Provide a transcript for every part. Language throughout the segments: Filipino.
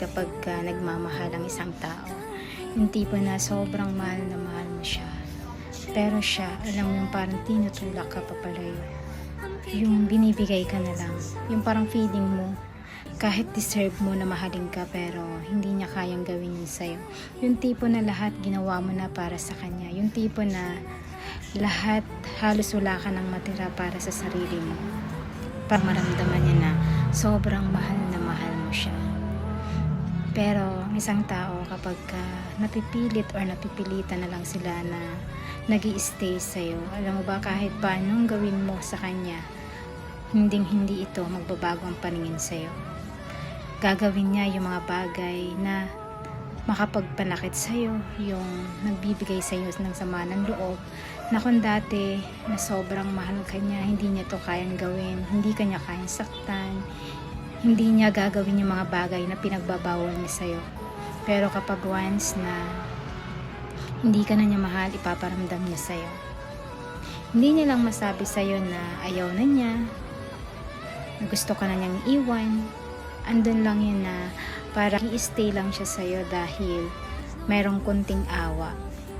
kapag ka nagmamahal ang isang tao. Yung tipo na sobrang mahal na mahal mo siya. Pero siya, alam mo yung parang tinutulak ka papalayo. Yung binibigay ka na lang. Yung parang feeling mo, kahit deserve mo na mahalin ka pero hindi niya kayang gawin yun sa'yo. Yung tipo na lahat ginawa mo na para sa kanya. Yung tipo na lahat halos wala ka nang matira para sa sarili mo. Para maramdaman niya na sobrang mahal na mahal mo siya. Pero ang isang tao kapag ka napipilit or napipilitan na lang sila na nag stay sa'yo, alam mo ba kahit pa anong gawin mo sa kanya, hinding hindi ito magbabago ang paningin sa'yo. Gagawin niya yung mga bagay na makapagpanakit sa'yo, yung nagbibigay sa'yo ng sama ng loob, na kung dati na sobrang mahal ka niya, hindi niya to kayang gawin, hindi ka niya kayang saktan, hindi niya gagawin yung mga bagay na pinagbabawal niya sa'yo. Pero kapag once na hindi ka na niya mahal, ipaparamdam niya sa'yo. Hindi niya lang masabi sa'yo na ayaw na niya, na gusto ka na niyang iwan, andun lang yun na para i-stay lang siya sa'yo dahil mayroong kunting awa.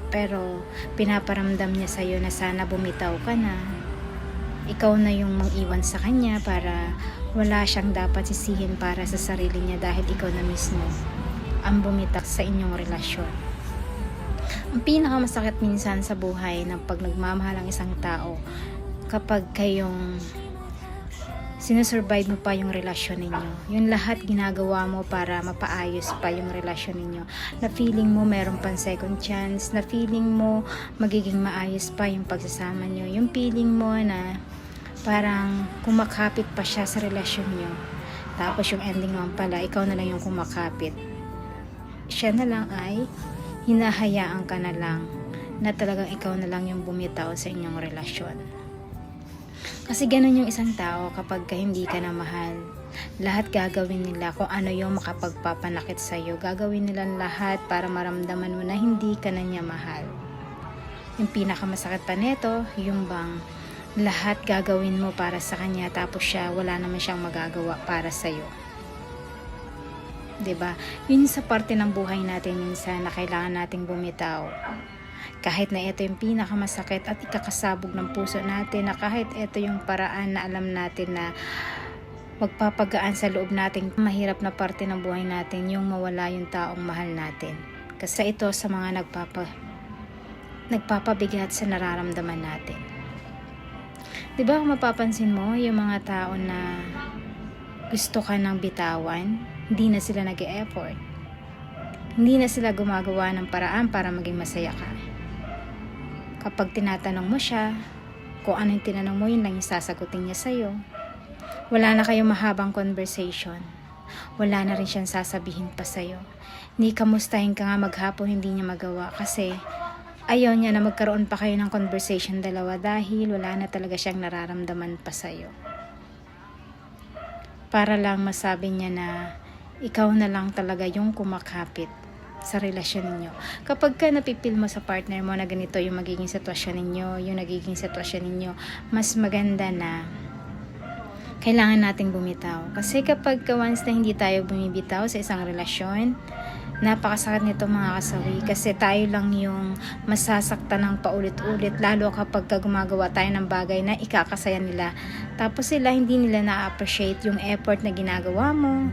Pero pinaparamdam niya sa'yo na sana bumitaw ka na. Ikaw na yung mang-iwan sa kanya para wala siyang dapat sisihin para sa sarili niya dahil ikaw na mismo ang bumitaw sa inyong relasyon. Ang pinakamasakit minsan sa buhay ng pag nagmamahal ang isang tao kapag kayong sinusurvive mo pa yung relasyon ninyo. Yung lahat ginagawa mo para mapaayos pa yung relasyon ninyo. Na feeling mo meron pang second chance, na feeling mo magiging maayos pa yung pagsasama nyo. Yung feeling mo na parang kumakapit pa siya sa relasyon nyo. Tapos yung ending naman pala, ikaw na lang yung kumakapit. Siya na lang ay hinahayaan ka na lang na talagang ikaw na lang yung bumitaw sa inyong relasyon. Kasi ganun yung isang tao kapag ka hindi ka na mahal. Lahat gagawin nila kung ano yung makapagpapanakit sa'yo. Gagawin nila lahat para maramdaman mo na hindi ka na niya mahal. Yung pinakamasakit pa neto, yung bang lahat gagawin mo para sa kanya tapos siya wala naman siyang magagawa para sa'yo. 'Di ba? Yun sa parte ng buhay natin minsan na kailangan nating bumitaw. Kahit na ito yung pinakamasakit at ikakasabog ng puso natin na kahit ito yung paraan na alam natin na magpapagaan sa loob natin mahirap na parte ng buhay natin yung mawala yung taong mahal natin. Kasi ito sa mga nagpapa nagpapabigat sa nararamdaman natin. 'Di ba kung mapapansin mo yung mga tao na gusto ka ng bitawan, hindi na sila nag effort Hindi na sila gumagawa ng paraan para maging masaya ka. Kapag tinatanong mo siya, kung ano yung tinanong mo, yun lang yung sasagutin niya sa'yo. Wala na kayong mahabang conversation. Wala na rin siyang sasabihin pa sa'yo. Ni kamustahin ka nga maghapon, hindi niya magawa kasi ayaw niya na magkaroon pa kayo ng conversation dalawa dahil wala na talaga siyang nararamdaman pa sa'yo. Para lang masabi niya na ikaw na lang talaga yung kumakapit sa relasyon ninyo. Kapag ka napipil mo sa partner mo na ganito yung magiging sitwasyon ninyo, yung nagiging sitwasyon ninyo, mas maganda na kailangan nating bumitaw. Kasi kapag ka once na hindi tayo bumibitaw sa isang relasyon, napakasakit nito mga kasawi kasi tayo lang yung masasaktan ng paulit-ulit lalo kapag ka gumagawa tayo ng bagay na ikakasaya nila tapos sila hindi nila na-appreciate yung effort na ginagawa mo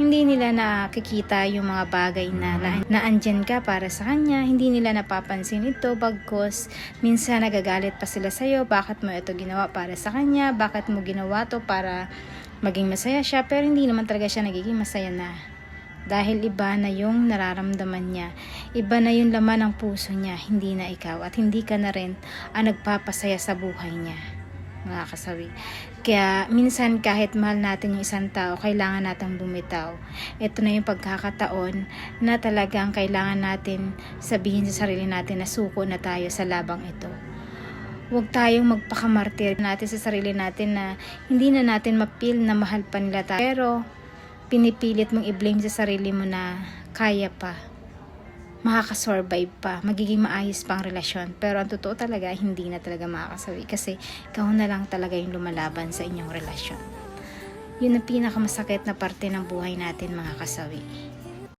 hindi nila nakikita yung mga bagay na, na naandyan ka para sa kanya. Hindi nila napapansin ito bagkos minsan nagagalit pa sila sa'yo. Bakit mo ito ginawa para sa kanya? Bakit mo ginawa to para maging masaya siya? Pero hindi naman talaga siya nagiging masaya na. Dahil iba na yung nararamdaman niya. Iba na yung laman ng puso niya, hindi na ikaw. At hindi ka na rin ang nagpapasaya sa buhay niya mga kasawi. Kaya minsan kahit mahal natin yung isang tao, kailangan natin bumitaw. Ito na yung pagkakataon na talagang kailangan natin sabihin sa sarili natin na suko na tayo sa labang ito. Huwag tayong magpakamartir natin sa sarili natin na hindi na natin mapil na mahal pa nila tayo. Pero pinipilit mong i-blame sa sarili mo na kaya pa makakasurvive pa, magiging maayos pang relasyon. Pero ang totoo talaga, hindi na talaga makakasawi kasi ikaw na lang talaga yung lumalaban sa inyong relasyon. Yun ang pinakamasakit na parte ng buhay natin mga kasawi.